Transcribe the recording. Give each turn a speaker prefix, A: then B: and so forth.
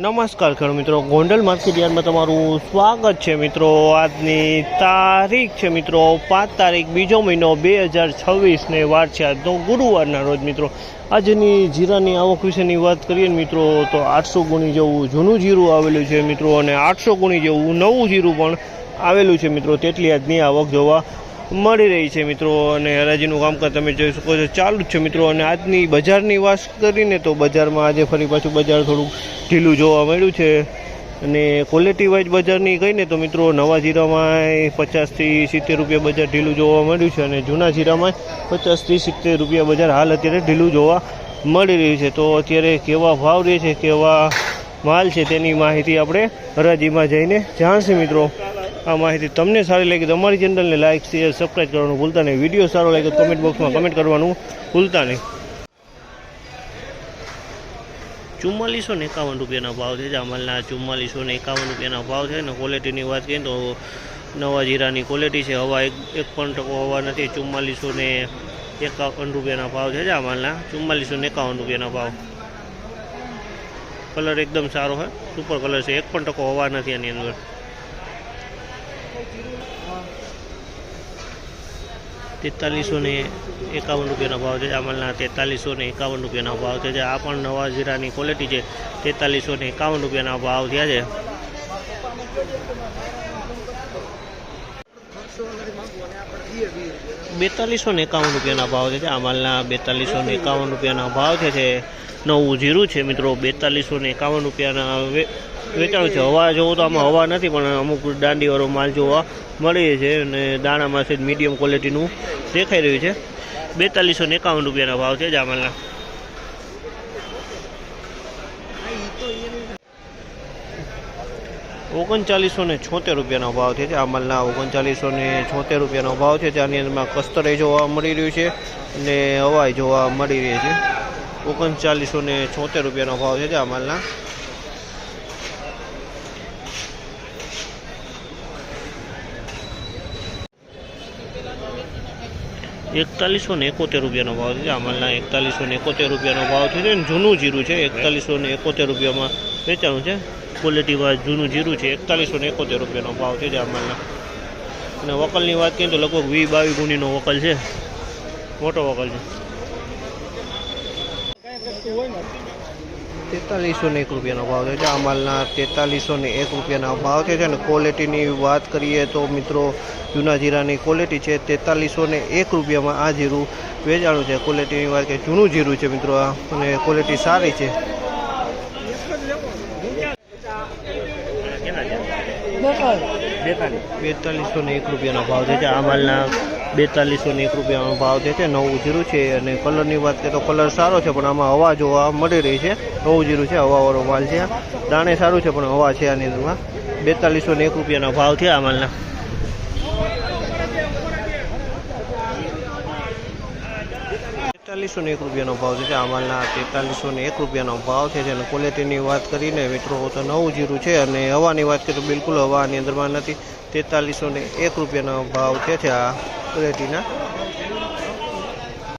A: નમસ્કાર ખેડૂત મિત્રો, ગોંડલ માર્કેટ તમારું સ્વાગત છે મિત્રો. આજની તારીખ છે મિત્રો, પાંચ તારીખ, બીજો મહિનો બે હજાર છવ્વીસને વાર છે આજનો ગુરુવારના રોજ મિત્રો. આજની જીરાની આવક વિશેની વાત કરીએ ને મિત્રો, તો આઠસો ગુણી જેવું જૂનું જીરું આવેલું છે મિત્રો, અને આઠસો ગુણી જેવું નવું જીરું પણ આવેલું છે મિત્રો. તેટલી આજની આવક જોવા મળી રહી છે મિત્રો અને હરાજીનું કામકાજ તમે જોઈ શકો છો. ચાલુ જ છે મિત્રો અને આજની બજારની વાત કરીને તો બજારમાં આજે ફરી પાછું બજાર થોડુંક ઢીલું જોવા મળ્યું છે. અને ક્વોલિટી વાઇઝ બજારની કહીને તો મિત્રો નવા જીરામાં પચાસથી સિત્તેર રૂપિયા બજાર ઢીલું જોવા મળ્યું છે અને જૂના જીરામાં પચાસથી સિત્તેર રૂપિયા બજાર હાલ અત્યારે ઢીલું જોવા મળી રહ્યું છે. તો અત્યારે કેવા ભાવ રહે છે, કેવા માલ છે તેની માહિતી આપણે હરાજીમાં જઈને જાણશે મિત્રો. આ માહિતી તમને સારી લાગી તો અમારી ચેનલને લાઇક શેર સબસ્ક્રાઈબ કરવાનું ભૂલતા નહીં. વીડિયો સારો લાગે તો કમેન્ટ બોક્સમાં કમેન્ટ કરવાનું ભૂલતા નહીં. ચુમ્માલીસો ને એકાવન રૂપિયાના ભાવ છે જામલના ચુમ્માલીસો ને એકાવન રૂપિયાના ભાવ છે. અને ક્વોલિટીની વાત કરીએ તો નવા જીરાની ક્વોલિટી છે. હવા એક પણ ટકો હવા નથી. ચુમ્માલીસો ને એકાવન રૂપિયાના ભાવ છે જામલના ચુમ્માલીસો ને એકાવન રૂપિયાના ભાવ. કલર એકદમ સારો છે સુપર કલર છે. એક પણ ટકો હવા નથી આની અંદર. તેતાલીસો ને એકાવન રૂપિયાનો ભાવ છે અમલના તેતાલીસો ને એકાવન રૂપિયાનો ભાવ છે આ પણ નવા જીરાની ક્વોલિટી છે, તેતાલીસો ને એકાવન રૂપિયાના ભાવ થયા છે. બેતાલીસો ને એકાવન રૂપિયાના ભાવ છે અમલના બેતાલીસો ને એકાવન રૂપિયાના ભાવ છે. નવું જીરું છે મિત્રો, બેતાલીસો ને એકાવન રૂપિયાના વેચાણ છે. હવા જોવો તો આમાં હવા નથી, પણ અમુક દાંડીવાળો માલ જોવા મળી છે અને દાણામાં છે મીડિયમ ક્વોલિટીનું દેખાઈ રહ્યું છે. બેતાલીસો ને એકાવન રૂપિયાના ભાવ છે જામલના. ઓગણચાલીસો ને છોતેર રૂપિયાનો ભાવ છે આમલના ઓગણચાલીસો ને છોતેર રૂપિયાનો ભાવ છે. જેની અંદરમાં કસ્તરે જોવા મળી રહ્યું છે અને હવાઈ જોવા મળી રહી છે. ઓગણચાલીસો ને છોતેર રૂપિયાનો ભાવ છે જામલના એકતાલીસો ને એકોતેર રૂપિયાનો ભાવ છે અમલના એકતાલીસો ને એકોતેર રૂપિયાનો ભાવ છે. અને જૂનું જીરું છે, એકતાલીસો ને એકોતેર રૂપિયામાં વેચાણું છે. ક્વોલિટીવાઇઝ જૂનું જીરું છે, એકતાલીસો ને એકોતેર રૂપિયાનો ભાવ છે અમલના અને વકલની વાત કરીએ તો લગભગ વી બાવીસ ગુણીનો વકલ છે. મોટો વકલ છે. તેતાલીસો ને એક રૂપિયાનો ભાવ છે. અમલના તેતાલીસો ને એક રૂપિયાના ભાવ છે અને ક્વોલિટીની વાત કરીએ તો મિત્રો, જૂના જીરાની ક્વોલિટી છે તેતાલીસો ને એક રૂપિયામાં આ જીરું વેચાણું છે. ક્વોલિટીની વાત કે જૂનું જીરું છે મિત્રો આ, અને ક્વોલિટી સારી છે. બેતાલીસો. ને એક રૂપિયાનો ભાવ છે. આ માલના બેતાલીસો ને એક રૂપિયાનો ભાવ છે. નવું જીરું છે અને કલરની વાત કરીએ તો કલર સારો છે, પણ આમાં હવા જોવા મળી રહી છે. નવું જીરું છે, હવાવાળો માલ છે. દાણે સારું છે, પણ હવા છે આની અંદરમાં બેતાલીસો ને એક રૂપિયાનો ભાવ છે આ માલના. તેતાલીસો ને એક રૂપિયાનો ભાવ છે આ માલના તેતાલીસો ને એક રૂપિયાનો ભાવ છે. અને ક્વોલિટીની વાત કરીને મિત્રો તો નવું જીરું છે અને હવાની વાત કરીએ તો બિલકુલ હવાની અંદરમાં નથી. તેતાલીસો ને એક રૂપિયાનો ભાવ છે આ ક્વોલિટીના